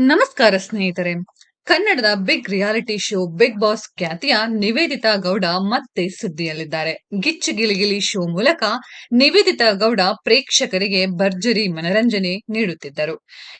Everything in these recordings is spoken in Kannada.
ನಮಸ್ಕಾರ ಸ್ನೇಹಿತರೆ. ಕನ್ನಡದ big reality show Bigg Boss ಖ್ಯಾತಿಯ ನಿವೇದಿತಾ ಗೌಡ ಮತ್ತೆ ಸುದ್ದಿಯಲ್ಲಿದ್ದಾರೆ. ಗಿಚ್ಚು ಗಿಲಿಗಿಲಿ ಶೋ ಮೂಲಕ ನಿವೇದಿತಾ ಗೌಡ ಪ್ರೇಕ್ಷಕರಿಗೆ ಭರ್ಜರಿ ಮನರಂಜನೆ ನೀಡುತ್ತಿದ್ದರು.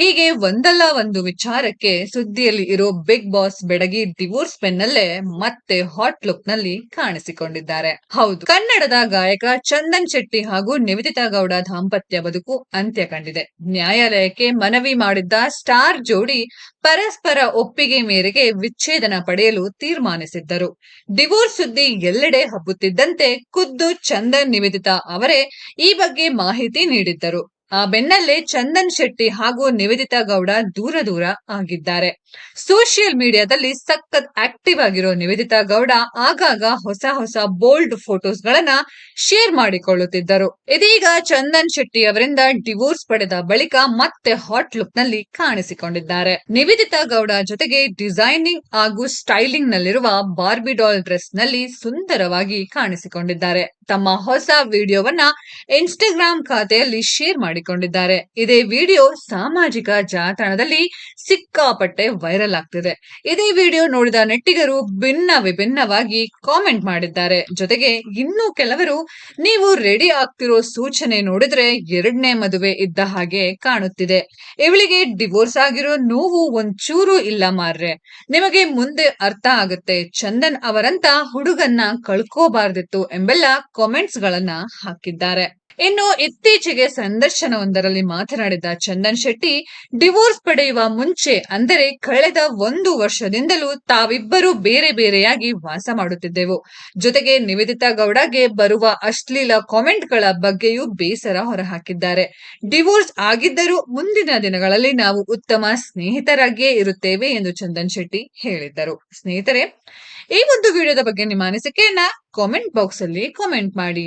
ಹೀಗೆ ಒಂದಲ್ಲ ಒಂದು ವಿಚಾರಕ್ಕೆ ಸುದ್ದಿಯಲ್ಲಿ ಇರೋ ಬಿಗ್ ಬಾಸ್ ಬೆಡಗಿ ಡಿವೋರ್ಸ್ ಪೆನ್ನಲ್ಲೇ ಮತ್ತೆ ಹಾಟ್ ಲುಕ್ನಲ್ಲಿ ಕಾಣಿಸಿಕೊಂಡಿದ್ದಾರೆ. ಹೌದು, ಕನ್ನಡದ ಗಾಯಕ ಚಂದನ್ ಶೆಟ್ಟಿ ಹಾಗೂ ನಿವೇದಿತಾ ಗೌಡ ದಾಂಪತ್ಯ ಬದುಕು ಅಂತ್ಯ ಕಂಡಿದೆ. ನ್ಯಾಯಾಲಯಕ್ಕೆ ಮನವಿ ಮಾಡಿದ್ದ ಸ್ಟಾರ್ ಜೋಡಿ ಪರಸ್ಪರ ಒಪ್ಪಿಗೆ ಮೇರೆಗೆ ವಿಚ್ಛೇದನ ಪಡೆಯಲು ತೀರ್ಮಾನಿಸಿದ್ದರು. ಡಿವೋರ್ಸ್ ಸುದ್ದಿ ಎಲ್ಲೆಡೆ ಹಬ್ಬುತ್ತಿದ್ದಂತೆ ಖುದ್ದು ಚಂದನ್ ನಿವೇದಿತಾ ಅವರೇ ಈ ಬಗ್ಗೆ ಮಾಹಿತಿ ನೀಡಿದ್ದರು. ಬೆನ್ನಲ್ಲೇ ಚಂದನ್ ಶೆಟ್ಟಿ ಹಾಗೂ ನಿವೇದಿತಾ ಗೌಡ ದೂರ ದೂರ ಆಗಿದ್ದಾರೆ. ಸೋಷಿಯಲ್ ಮೀಡಿಯಾದಲ್ಲಿ ಸಖತ್ ಆಕ್ಟಿವ್ ಆಗಿರೋ ನಿವೇದಿತಾ ಗೌಡ ಆಗಾಗ ಹೊಸ ಹೊಸ ಬೋಲ್ಡ್ ಫೋಟೋಸ್ ಗಳನ್ನ ಶೇರ್ ಮಾಡಿಕೊಳ್ಳುತ್ತಿದ್ದರು. ಇದೀಗ ಚಂದನ್ ಶೆಟ್ಟಿ ಅವರಿಂದ ಡಿವೋರ್ಸ್ ಪಡೆದ ಬಳಿಕ ಮತ್ತೆ ಹಾಟ್ ಲುಕ್ನಲ್ಲಿ ಕಾಣಿಸಿಕೊಂಡಿದ್ದಾರೆ. ನಿವೇದಿತಾ ಗೌಡ ಜೊತೆಗೆ ಡಿಸೈನಿಂಗ್ ಹಾಗೂ ಸ್ಟೈಲಿಂಗ್ ನಲ್ಲಿರುವ ಬಾರ್ಬಿ ಡಾಲ್ ಡ್ರೆಸ್ನಲ್ಲಿ ಸುಂದರವಾಗಿ ಕಾಣಿಸಿಕೊಂಡಿದ್ದಾರೆ. ತಮ್ಮ ಹೊಸ ವಿಡಿಯೋವನ್ನ ಇನ್ಸ್ಟಾಗ್ರಾಮ್ ಖಾತೆಯಲ್ಲಿ ಶೇರ್ ಮಾಡಿಕೊಂಡಿದ್ದಾರೆ. ಇದೇ ವಿಡಿಯೋ ಸಾಮಾಜಿಕ ಜಾಲತಾಣದಲ್ಲಿ ಸಿಕ್ಕಾಪಟ್ಟೆ ವೈರಲ್ ಆಗ್ತಿದೆ. ಇದೇ ವಿಡಿಯೋ ನೋಡಿದ ನೆಟ್ಟಿಗರು ಭಿನ್ನ ವಿಭಿನ್ನವಾಗಿ ಕಾಮೆಂಟ್ ಮಾಡಿದ್ದಾರೆ. ಜೊತೆಗೆ ಇನ್ನೂ ಕೆಲವರು ನೀವು ರೆಡಿ ಆಗ್ತಿರೋ ಸೂಚನೆ ನೋಡಿದ್ರೆ ಎರಡನೇ ಮದುವೆ ಇದ್ದ ಹಾಗೆ ಕಾಣುತ್ತಿದೆ. ಇವಳಿಗೆ ಡಿವೋರ್ಸ್ ಆಗಿರೋ ನೋವು ಒಂಚೂರು ಇಲ್ಲ ಮಾರ್ರೆ. ನಿಮಗೆ ಮುಂದೆ ಅರ್ಥ ಆಗುತ್ತೆ. ಚಂದನ್ ಅವರಂತ ಹುಡುಗನ್ನ ಕಳ್ಕೋಬಾರ್ದಿತ್ತು ಎಂಬೆಲ್ಲ ಕಾಮೆಂಟ್ಸ್ ಗಳನ್ನ ಹಾಕಿದ್ದಾರೆ. ಇನ್ನು ಇತ್ತೀಚೆಗೆ ಸಂದರ್ಶನವೊಂದರಲ್ಲಿ ಮಾತನಾಡಿದ ಚಂದನ್ ಶೆಟ್ಟಿ, ಡಿವೋರ್ಸ್ ಪಡೆಯುವ ಮುಂಚೆ, ಅಂದರೆ ಕಳೆದ ಒಂದು ವರ್ಷದಿಂದಲೂ ತಾವಿಬ್ಬರು ಬೇರೆ ಬೇರೆಯಾಗಿ ವಾಸ ಮಾಡುತ್ತಿದ್ದೆವು. ಜೊತೆಗೆ ನಿವೇದಿತಾ ಗೌಡಗೆ ಬರುವ ಅಶ್ಲೀಲ ಕಾಮೆಂಟ್ಗಳ ಬಗ್ಗೆಯೂ ಬೇಸರ ಹೊರಹಾಕಿದ್ದಾರೆ. ಡಿವೋರ್ಸ್ ಆಗಿದ್ದರೂ ಮುಂದಿನ ದಿನಗಳಲ್ಲಿ ನಾವು ಉತ್ತಮ ಸ್ನೇಹಿತರಾಗಿಯೇ ಇರುತ್ತೇವೆ ಎಂದು ಚಂದನ್ ಶೆಟ್ಟಿ ಹೇಳಿದ್ದರು. ಸ್ನೇಹಿತರೆ, ಈ ಒಂದು ವಿಡಿಯೋದ ಬಗ್ಗೆ ನಿಮ್ಮ ಅನಿಸಿಕೆಯನ್ನ ಕಾಮೆಂಟ್ ಬಾಕ್ಸ್ ಅಲ್ಲಿ ಕಾಮೆಂಟ್ ಮಾಡಿ.